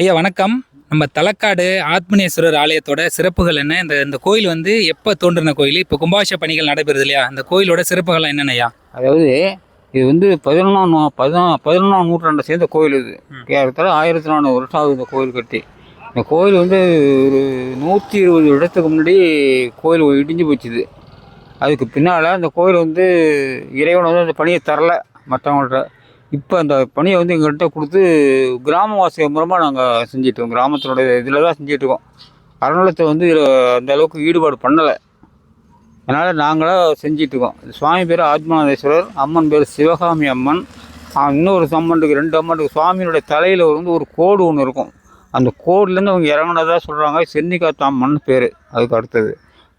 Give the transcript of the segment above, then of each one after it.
ஐயா வணக்கம். நம்ம தலக்காடு ஆத்மனேஸ்வரர் ஆலயத்தோட சிறப்புகள் என்ன? இந்த இந்த கோயில் வந்து எப்போ தோன்றின கோயில்? இப்போ கும்பாபிஷேக பணிகள் நடைபெறுது இல்லையா? இந்த கோயிலோட சிறப்புகள் என்னென்ன ஐயா? அதாவது இது வந்து பதினொன்றாம் நூ பதினா பதினொன்றாம் நூற்றாண்டை சேர்ந்த கோயில் இது. ஏறத்தாழ ஆயிரத்தி நானூறு வருஷம் ஆகுது இந்த கோயில் கட்டி. இந்த கோயில் வந்து ஒரு நூற்றி இருபது இடத்துக்கு முன்னாடி கோயில் இடிஞ்சு போச்சுது. அதுக்கு பின்னால் அந்த கோயில் வந்து இறைவன் வந்து அந்த பணியை தரல மற்றவங்கள்ட்ட. இப்போ அந்த பணியை வந்து எங்கள்கிட்ட கொடுத்து கிராமவாசிகள் மூலமாக நாங்கள் செஞ்சிட்ருக்கோம். கிராமத்தினுடைய இதில் தான் செஞ்சிட்ருக்கோம். அறநிலத்தை வந்து இதில் அந்த அளவுக்கு ஈடுபாடு பண்ணலை. அதனால் நாங்களாக செஞ்சிட்ருக்கோம். சுவாமி பேர் ஆத்மநாதேஸ்வரர் அம்மன் பேர் சிவகாமி அம்மன். இன்னொரு அம்மனுக்கு ரெண்டு அம்மனுக்கு சுவாமியினுடைய தலையில் வந்து ஒரு கோடு ஒன்று இருக்கும். அந்த கோடுலேருந்து அவங்க இறங்கினதாக சொல்கிறாங்க சென்னிகாத்தாம்மன் பேர். அதுக்கு அடுத்தது.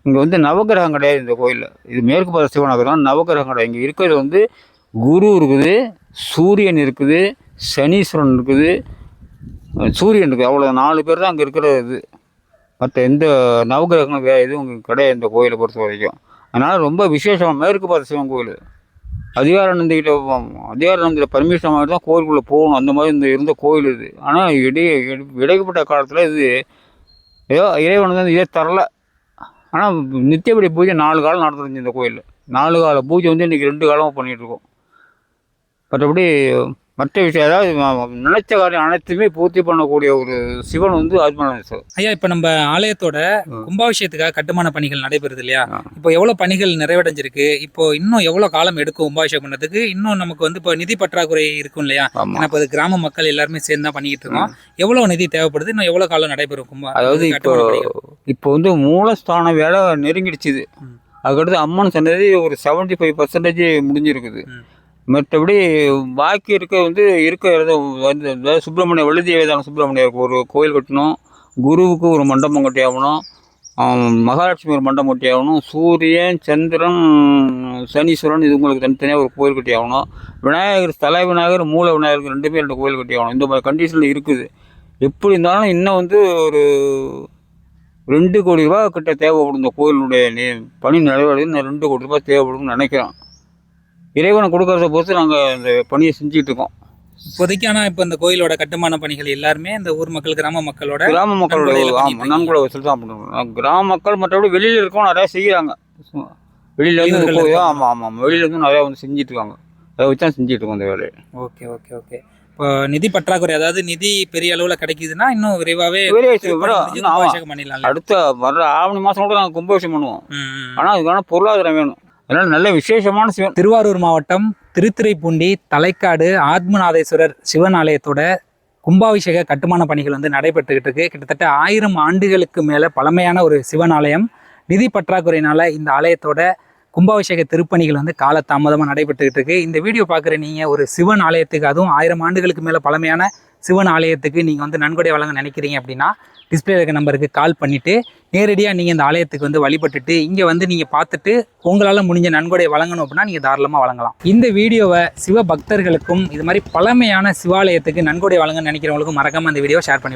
இங்கே வந்து நவகிரகம் கிடையாது இந்த கோயிலில். இது மேற்கு பார்த்த சிவநகரம் நவகிரகம் கிடையாது. இங்கே இருக்கிறது வந்து குரு இருக்குது. சூரியன் இருக்குது சனீஸ்வரன் இருக்குது. சூரியன் இருக்குது. அவ்வளோ நாலு பேர் தான் அங்கே இருக்கிற இது. மற்ற எந்த நவகிரகங்களும் வேறு எதுவும் கிடையாது இந்த கோயிலை பொறுத்த வரைக்கும். அதனால் ரொம்ப விசேஷம் மேற்கு பார்த்த சிவன் கோயில். அதிகாரானந்திகிட்ட அதிகாரானந்தியில் பர்மிஷன் மாதிரி தான் கோயிலுக்குள்ளே போகணும். அந்த மாதிரி இந்த இருந்த கோயில் இது. ஆனால் இடையே இடைப்பட்ட காலத்தில் இது ஏதோ இறைவன் வந்து இதே தரல. ஆனால் நித்தியபடி பூஜை நாலு காலம் நடந்துருந்துச்சு இந்த கோயிலில். நாலு கால பூஜை வந்து இன்றைக்கி ரெண்டு காலமாக பண்ணிகிட்ருக்கோம் மற்றபடி மற்ற விஷயம் அதாவது நினைச்ச காரியம் அனைத்துமே பூர்த்தி பண்ணக்கூடிய ஒரு சிவன் வந்து ஆத்மநாதேஸ்வரர் ஐயா இப்போ நம்ம ஆலயத்தோட. கும்பாபிஷேகத்துக்காக கட்டுமான பணிகள் நடைபெறுது இல்லையா. இப்போ எவ்வளோ பணிகள் நிறைவடைஞ்சிருக்கு? இப்போ இன்னும் எவ்வளோ காலம் எடுக்கும் கும்பாபிஷேகம் பண்ணுறதுக்கு இன்னும் நமக்கு வந்து இப்போ நிதி பற்றாக்குறை இருக்கும் இல்லையா? ஏன்னா இப்போ கிராம மக்கள் எல்லாருமே சேர்ந்து தான் பண்ணிக்கிட்டு இருக்கோம். எவ்வளோ நிதி தேவைப்படுது? இன்னும் எவ்வளோ காலம் நடைபெறும் கும்பா அதாவது இப்போ? இப்போ வந்து மூலஸ்தான வேலை நெருங்கிடுச்சுது. அதுக்கடுத்து அம்மன் சன்னதி ஒரு செவன்ட்டி ஃபைவ் பர்சன்டேஜ் முடிஞ்சிருக்குது. மற்றபடி பாக்கி இருக்க வந்து இருக்கிறது வந்து அதாவது சுப்பிரமணிய வழுதி வேதான சுப்பிரமணியருக்கு ஒரு கோயில் கட்டணும் குருவுக்கு ஒரு மண்டபம் கட்டி ஆகணும் மகாலட்சுமி ஒரு மண்டபம் கட்டி ஆகணும் சூரியன் சந்திரன் சனீஸ்வரன் இது உங்களுக்கு தனித்தனியாக ஒரு கோயில் கட்டி ஆகணும். விநாயகர் தலை விநாயகர் மூல விநாயகர் ரெண்டுமே ரெண்டு கோயில் கட்டி ஆகணும். இந்த மாதிரி கண்டிஷனில் இருக்குது. எப்படி இருந்தாலும் இன்னும் வந்து ஒரு ரெண்டு கோடி ரூபா கிட்ட தேவைப்படும் இந்த கோயிலுடைய பணி நிறைவேறது இன்னும் ரெண்டு கோடி ரூபாய் தேவைப்படும்னு நினைக்கிறேன். இறைவனை கொடுக்கறத பொறுத்து நாங்கள் இந்த பணியை செஞ்சுட்டு இருக்கோம். இப்போதைக்கு ஆனால் இப்போ இந்த கோயிலோட கட்டுமான பணிகள் எல்லாருமே இந்த ஊர் மக்கள் கிராம மக்களோட கிராம மக்களோட ஆமாம் நன்கொடை வசூல் தான் பண்ணுறோம் கிராம மக்கள் மற்றபடி வெளியில் இருக்கவும் நிறையா செய்கிறாங்க வெளியில இருந்து இருக்காங்க. ஆமாம் ஆமாம் வெளியில இருந்து நிறையா வந்து செஞ்சுட்டு இருக்காங்க. அதை வச்சு தான் செஞ்சுட்டு இருக்கோம் இந்த வேலையை. Okay okay okay. இப்போ நிதி பற்றாக்குறை அதாவது நிதி பெரிய அளவில் கிடைக்குதுன்னா இன்னும் விரைவாகவே ஆமாம் பண்ணிடலாம்? அடுத்த வர்ற ஆவணி மாதம் கூட நாங்கள் கும்பாபிஷேகம் பண்ணுவோம். ஆனால் அதுக்கான பொருளாதாரம் வேணும். அதனால் நல்ல விசேஷமான சிவன். திருவாரூர் மாவட்டம் திருத்துறைப்பூண்டி தலைக்காடு ஆத்மநாதேஸ்வரர் சிவன் ஆலயத்தோட கும்பாபிஷேக கட்டுமான பணிகள் வந்து நடைபெற்றுக்கிட்டு இருக்கு. கிட்டத்தட்ட ஆயிரம் ஆண்டுகளுக்கு மேலே பழமையான ஒரு சிவன் ஆலயம் நிதி பற்றாக்குறையினால இந்த ஆலயத்தோட கும்பாபிஷேக திருப்பணிகள் வந்து காலதாமதமாக நடைபெற்றுக்கிட்டு இருக்கு. இந்த வீடியோ பார்க்குற நீங்கள் ஒரு சிவன் ஆலயத்துக்கு அதுவும் ஆயிரம் ஆண்டுகளுக்கு மேலே பழமையான சிவன் ஆலயத்துக்கு நீங்கள் வந்து நன்கொடை வழங்க நினைக்கிறீங்க அப்படின்னா டிஸ்பிளே இருக்க நம்பருக்கு கால் பண்ணிவிட்டு நேரடியாக நீங்கள் இந்த ஆலயத்துக்கு வந்து வழிபட்டுட்டு இங்கே வந்து நீங்கள் பார்த்துட்டு உங்களால் முடிஞ்ச நன்கொடை வழங்கணும் அப்படின்னா நீங்கள் தாராளமாக வழங்கலாம். இந்த வீடியோவை சிவ பக்தர்களுக்கும் இது மாதிரி பழமையான சிவாலயத்துக்கு நன்கொடை வழங்க நினைக்கிறவங்களுக்கும் மறக்காமல் அந்த வீடியோ ஷேர் பண்ணிவிடும்